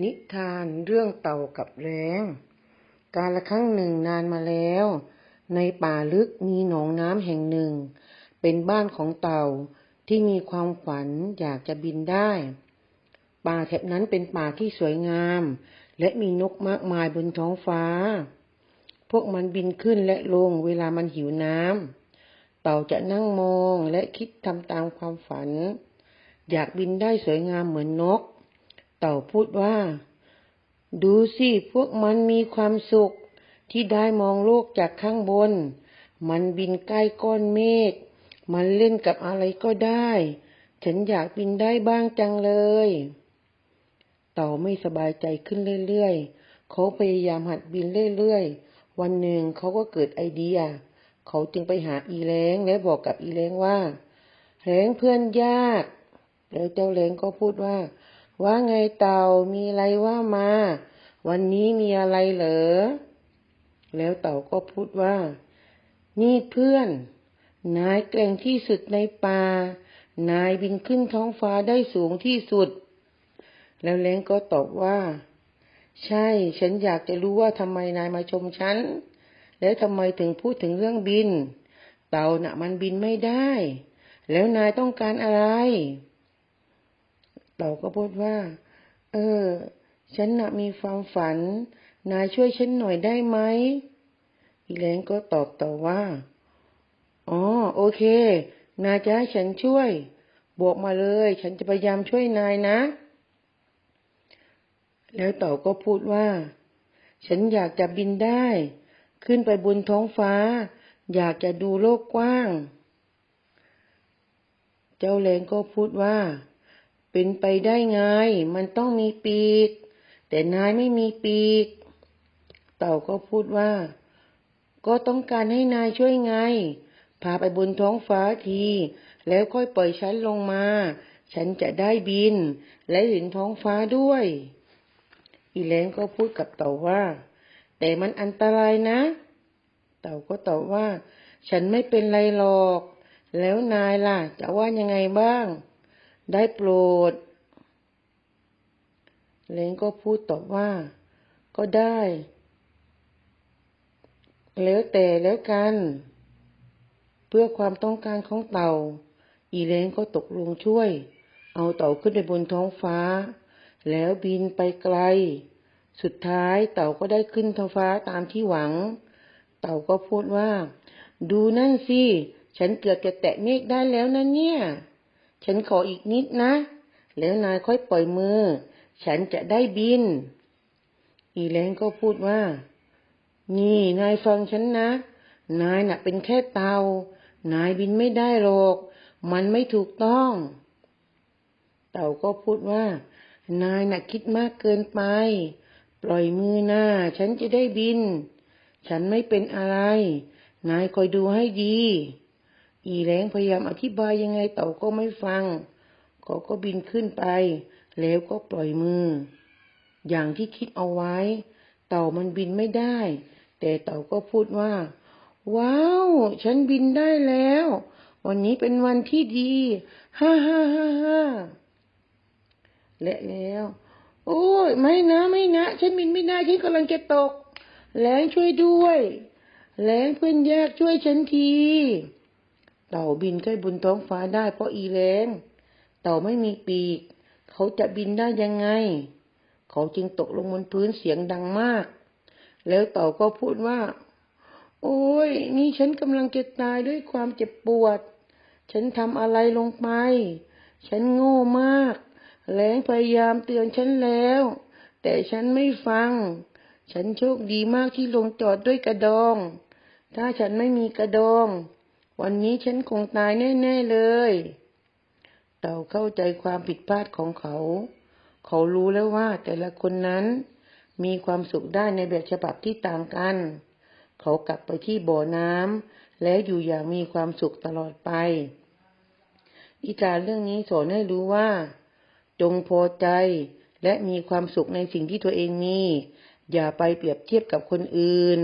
นิทานเรื่องเต่ากับแรงกาละครั้งหนึ่งนานมาแล้ว ในป่าลึกมีหนองน้ำแห่งหนึ่ง เป็นบ้านของเต่าที่มีความฝันอยากจะบินได้ ป่าแถบนั้นเป็นป่าที่สวยงาม และมีนกมากมายบนท้องฟ้า พวกมันบินขึ้นและลงเวลามันหิวน้ำเต่าจะนั่งมองและคิดทำตามความฝัน อยากบินได้สวยงามเหมือนนก เต่าพูดว่า ดูสิพวกมันมีความสุขที่ได้มองโลกจากข้างบน มันบินใกล้ก้อนเมฆ มันเล่นกับอะไรก็ได้ ฉันอยากบินได้บ้างจังเลย เต่าไม่สบายใจขึ้นเรื่อยๆ เขาพยายามหัดบินเรื่อยๆ วันหนึ่งเขาก็เกิดไอเดีย เขาจึงไปหาอีแรงและบอกกับอีแรงว่าแรงเพื่อนยาก แล้วเจ้าแรงก็พูดว่า ว่าไงเต่ามีอะไรว่ามา วันนี้มีอะไรเหรอ แล้วเต่าก็พูดว่า นี่เพื่อน นายแกร่งที่สุดในป่า นายบินขึ้นท้องฟ้าได้สูงที่สุด แล้วแรงก็ตอบว่า ใช่ ฉันอยากจะรู้ว่าทำไมนายมาชมฉัน แล้วทำไมถึงพูดถึงเรื่องบิน เต่าน่ะมันบินไม่ได้ แล้วนายต้องการอะไร ต่าก็พูดว่า เออ ฉันน่ะมีความฝัน นายช่วยฉันหน่อยได้ไหมอีแรงก็ตอบต่อว่า อ๋อ โอเค นายจะให้ฉันช่วย บอกมาเลย ฉันจะพยายามช่วยนายนะ แล้วเต่าก็พูดว่า ฉันอยากจะบินได้ ขึ้นไปบนท้องฟ้า อยากจะดูโลกกว้าง เจ้าแรงก็พูดว่า เป็นไปได้ไง มันต้องมีปีก แต่นายไม่มีปีก เต่าก็พูดว่า ก็ต้องการให้นายช่วยไง พาไปบนท้องฟ้าที แล้วค่อยปล่อยฉันลงมา ฉันจะได้บิน และเห็นท้องฟ้าด้วย อีแรงก็พูดกับเต่าว่า แต่มันอันตรายนะ เต่าก็ตอบว่า ฉันไม่เป็นไรหรอก แล้วนายล่ะ จะว่ายังไงบ้าง ได้โปรด เลงก็พูดตอบว่า ก็ได้ แล้วแต่แล้วกัน เพื่อความต้องการของเต่า อีเลงก็ตกลงช่วย เอาเต่าขึ้นไปบนท้องฟ้า แล้วบินไปไกล สุดท้ายเต่าก็ได้ขึ้นท้องฟ้าตามที่หวัง เต่าก็พูดว่า ดูนั่นสิ ฉันเกือบจะแตะเมฆได้แล้วนะเนี่ย ฉันขออีกนิดนะ แล้วนายค่อยปล่อยมือ ฉันจะได้บิน อีแรงก็พูดว่า นี่นายฟังฉันนะ นายน่ะเป็นแค่เตา นายบินไม่ได้หรอก มันไม่ถูกต้อง เต่าก็พูดว่า นายน่ะคิดมากเกินไป ปล่อยมือหน้า ฉันจะได้บิน ฉันไม่เป็นอะไร นายคอยดูให้ดี อีแรงพยายามอธิบายยังไงเต่าก็ไม่ฟัง เขาก็บินขึ้นไป แล้วก็ปล่อยมือ อย่างที่คิดเอาไว้ เต่ามันบินไม่ได้ แต่เต่าก็พูดว่า ว้าว ฉันบินได้แล้ว วันนี้เป็นวันที่ดี ฮ่าฮ่าฮ่าฮ่าและแล้ว โอ้ยไม่นะไม่นะ ฉันบินไม่ได้ ฉันกำลังจะตกแรงช่วยด้วยแรงเพื่อนยากช่วยฉันที เต่าบินขึ้นบนท้องฟ้าได้เพราะอีแรง เต่าไม่มีปีก เขาจะบินได้ยังไง เขาจึงตกลงบนพื้นเสียงดังมาก แล้วเต่าก็พูดว่า โอ้ย นี่ฉันกำลังจะตายด้วยความเจ็บปวด ฉันทำอะไรลงไป ฉันโง่มาก แรงพยายามเตือนฉันแล้ว แต่ฉันไม่ฟัง ฉันโชคดีมากที่ลงจอดด้วยกระดอง ถ้าฉันไม่มีกระดอง วันนี้ฉันคงตายแน่ ๆ เลย เต่าเข้าใจความผิดพลาดของเขา เขารู้แล้วว่าแต่ละคนนั้นมีความสุขได้ในแบบฉบับที่ต่างกัน เขากลับไปที่บ่อน้ำแล้วอยู่อย่างมีความสุขตลอดไปนิทานเรื่องนี้สอนให้รู้ว่า จงพอใจและมีความสุขในสิ่งที่ตัวเองมี อย่าไปเปรียบเทียบกับคนอื่น